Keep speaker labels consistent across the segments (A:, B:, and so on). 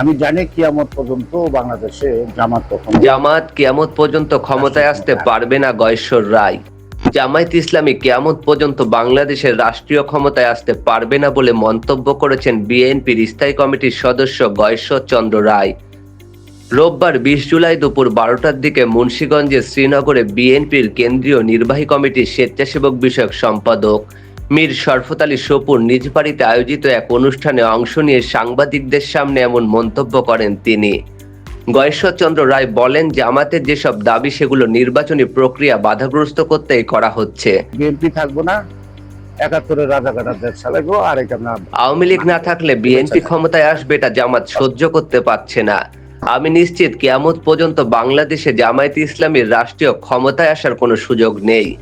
A: আমি জানি কিয়ামত পর্যন্ত বাংলাদেশে জামাত
B: জামাত কেয়ামত পর্যন্ত ক্ষমতায় আসতে পারবে না গয়েশ্বর রায়। জামায়াত ইসলামী কেয়ামত পর্যন্ত বাংলাদেশের রাষ্ট্রীয় ক্ষমতায় আসতে পারবে না বলে মন্তব্য করেছেন বিএনপির স্থায়ী কমিটির সদস্য গয়েশ্বর চন্দ্র রায়। রোববার বিশ জুলাই দুপুর বারোটার দিকে মুন্সীগঞ্জের শ্রীনগরে বিএনপির কেন্দ্রীয় নির্বাহী কমিটির স্বেচ্ছাসেবক বিষয়ক সম্পাদক মীর শরফত আলী সপুর নিজ বাড়িতে আয়োজিত এক অনুষ্ঠানে অংশ নিয়ে সাংবাদিকদের সামনে এমন মন্তব্য করেন তিনি। গয়েশ্বরচন্দ্র রায় বলেন জামাতের যেসব দাবি সেগুলো নির্বাচনী প্রক্রিয়া বাধাগ্রস্ত করতেই করা হচ্ছে।
A: বিএনপি থাকব না।
B: আওয়ামী লীগ না থাকলে বিএনপি ক্ষমতায় আসবে এটা জামাত সহ্য করতে পারছে না। আমি নিশ্চিত কেয়ামত পর্যন্ত বাংলাদেশে জামায়াত ইসলামীর রাষ্ট্রীয় ক্ষমতায় আসার কোনো সুযোগ নেই।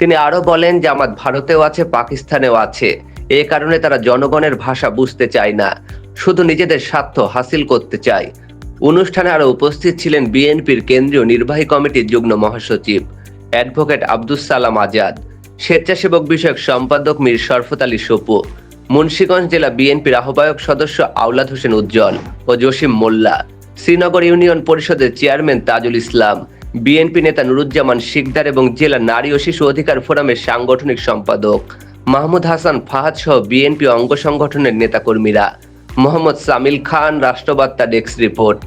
B: তিনি আরও বলেন জামাত ভারতেও আছে, পাকিস্তানেও আছে। এ কারণে তারা জনগণের ভাষা বুঝতে চায় না। শুধু নিজেদের স্বার্থ হাসিল করতে চায়। অনুষ্ঠানে আরও উপস্থিত ছিলেন বিএনপির কেন্দ্রীয় নির্বাহী কমিটির যুগ্ম মহাসচিব অ্যাডভোকেট আব্দুস সালাম আজাদ, স্বেচ্ছাসেবক বিষয়ক সম্পাদক মীর শরফত আলী সপু, মুন্সীগঞ্জ জেলা বিএনপির আহ্বায়ক সদস্য আওলাদ হোসেন উজ্জ্বল ও জসিম মোল্লা, শ্রীনগর ইউনিয়ন পরিষদের চেয়ারম্যান তাজুল ইসলাম বিএনপি নেতা নুরুজ্জামান শিকদার এবং জেলা নারী ও শিশু অধিকার ফোরামের সাংগঠনিক সম্পাদক। মাহমুদ হাসান ফাহাদ সহ বিএনপি অঙ্গ সংগঠনের নেতাকর্মীরা। মোহাম্মদ সামিল খান, রাষ্ট্রবার্তা ডেস্ক রিপোর্ট।